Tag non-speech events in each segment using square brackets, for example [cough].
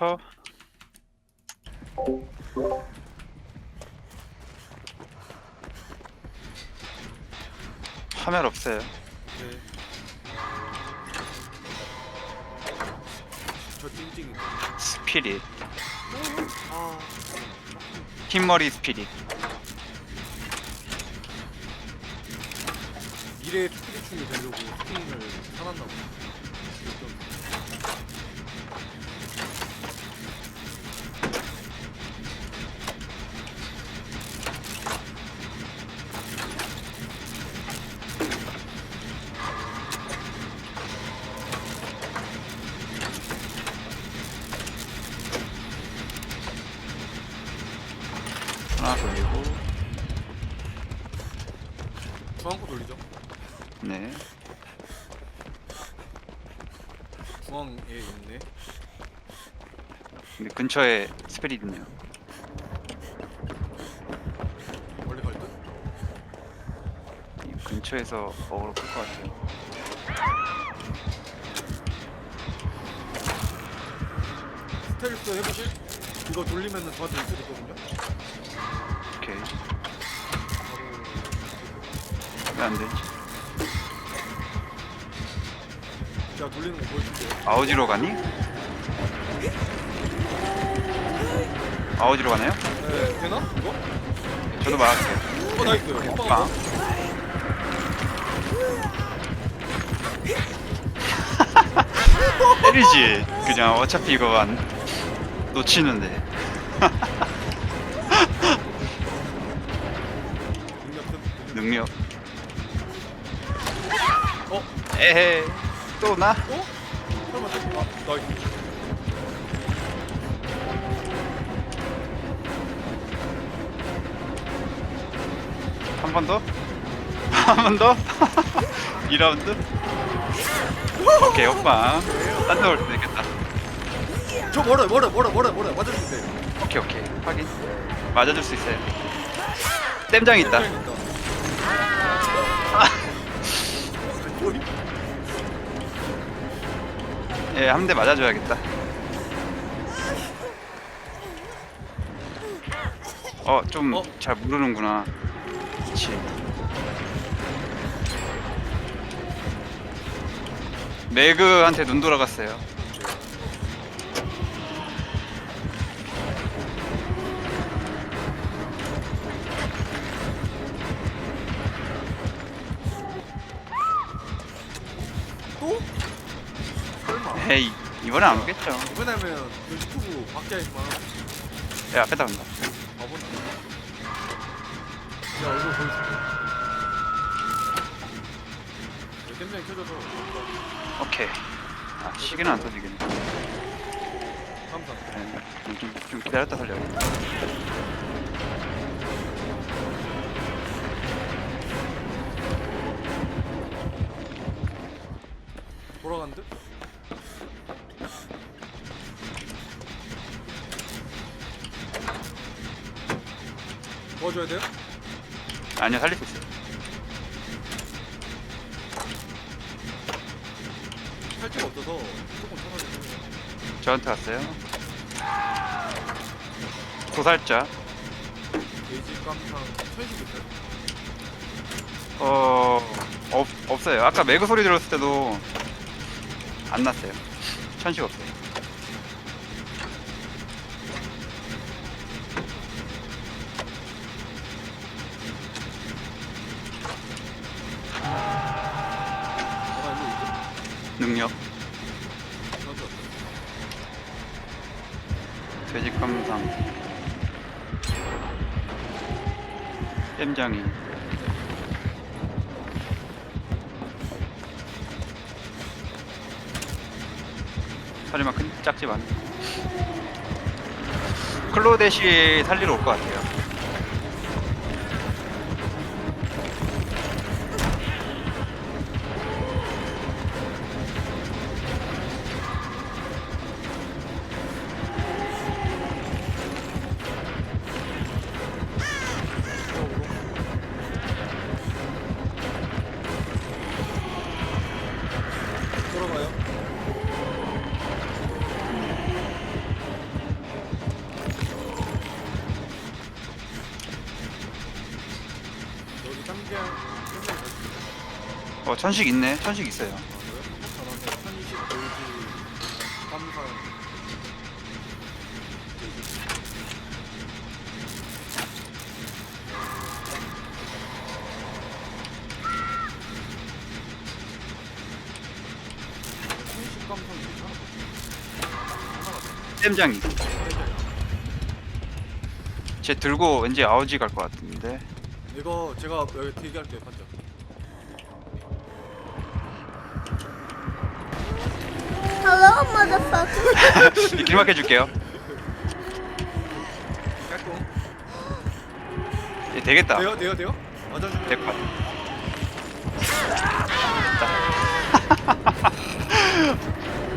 쳐. 화면 없어요. 네. 저 찡찡이. 스피릿. 아, 흰머리 스피릿. 미래의 스피리충이 되려고 스팅을 사놨나 보다. 하나 돌리고. 중앙코 돌리죠. 네. 중앙에 있네. 근데 근처에 스피릿 있네요. 원래 갈 듯? 이 근처에서 어그로 끌것 같아요. 스텔스 해보실? 이거 돌리면은 저한테 일수 있거든요. 오케이. 왜안 되지? 제가 돌리는 거 보여줄게요. 아우지로 가니? 아우지로 가나요? 네, 되나? 이거? 저도 말할게요. 어, 나이스. 한 빵. 방. 때리지. 그냥 어차피 이거 안 놓치는데. [laughs] 능력. 어? 에헤. 또 나? 어? 설마 또? 아, 나이스. 한번 더? [laughs] 한 번 더? [laughs] 2라운드? 오케이, 오빠. 딴데 올때 되겠다. 저 멀어요, 멀어요, 멀어요, 멀어요, 멀어요. 맞아주세요. 오케이, 오케이. 확인. 맞아줄 수 있어요. 땜장 있다. 예, 한 대 맞아줘야겠다. 어, 좀 어? 잘 모르는구나. 그치. 매그한테 눈 돌아갔어요. 에이, 이번엔 안 오겠죠. 이번에 하면 그 유튜브 박자이지만 야, 예, 앞에다 간다. 바보나. 야, 얼굴 보여줄게. 네, 땜장이 켜져서 오케이. 아, 시계는 안 터지겠네. 감사. 네, 좀, 좀 기다렸다 살려 도와줘야 돼요? 아니요, 살릴 수 있어요. 할 데가 없어서 조금 편하게 저한테 왔어요. 도살자. 돼지 깜상 천식 있어요? 어, 없, 없어요. 아까 매그 소리 들었을 때도 안 났어요. 천식 없어요. 능력. 전화 왔어요. 돼지 감상. 땜장이. 짝집 안. 클로데시 살리러 올 것 같아요. 천식 있네. 천식 있어요. 땜장이. 쟤 들고 왠지 아우지 갈 것 같은데. 이거 제가 여기 대기할게요 반장 Hello, motherfucker. [laughs] 길막 해 줄게요. 깔끔 얘 되겠다. 돼요 돼요 돼요? 맞아주면 될것 같아.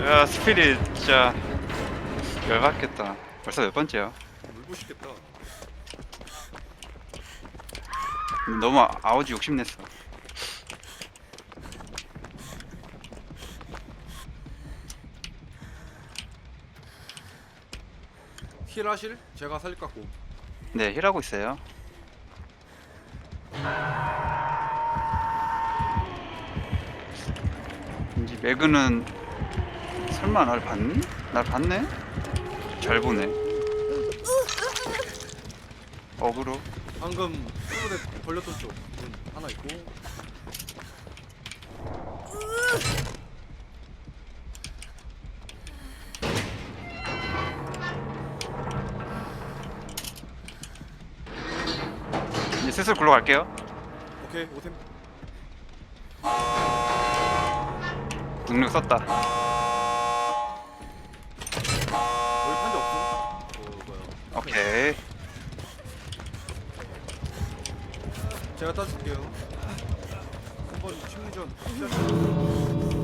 야 스피릿 진짜 열받겠다. 벌써 몇 번째야? 물 부시겠다 너무 아- 아우지 욕심냈어. 힐 하실? 제가 살릴 것 같고 네 힐하고 있어요. 이제 매그는 설마 날 봤니? 날 봤네? 잘 보네. 어그로. 방금 수분에 걸렸던 쪽 문 하나 있고 이제 슬슬 굴러갈게요. 오케이 오템 능력 썼다. 여기 판자 없음? 어 뭐야 오케이. 제가 따줄게요. 한번 심리전 시작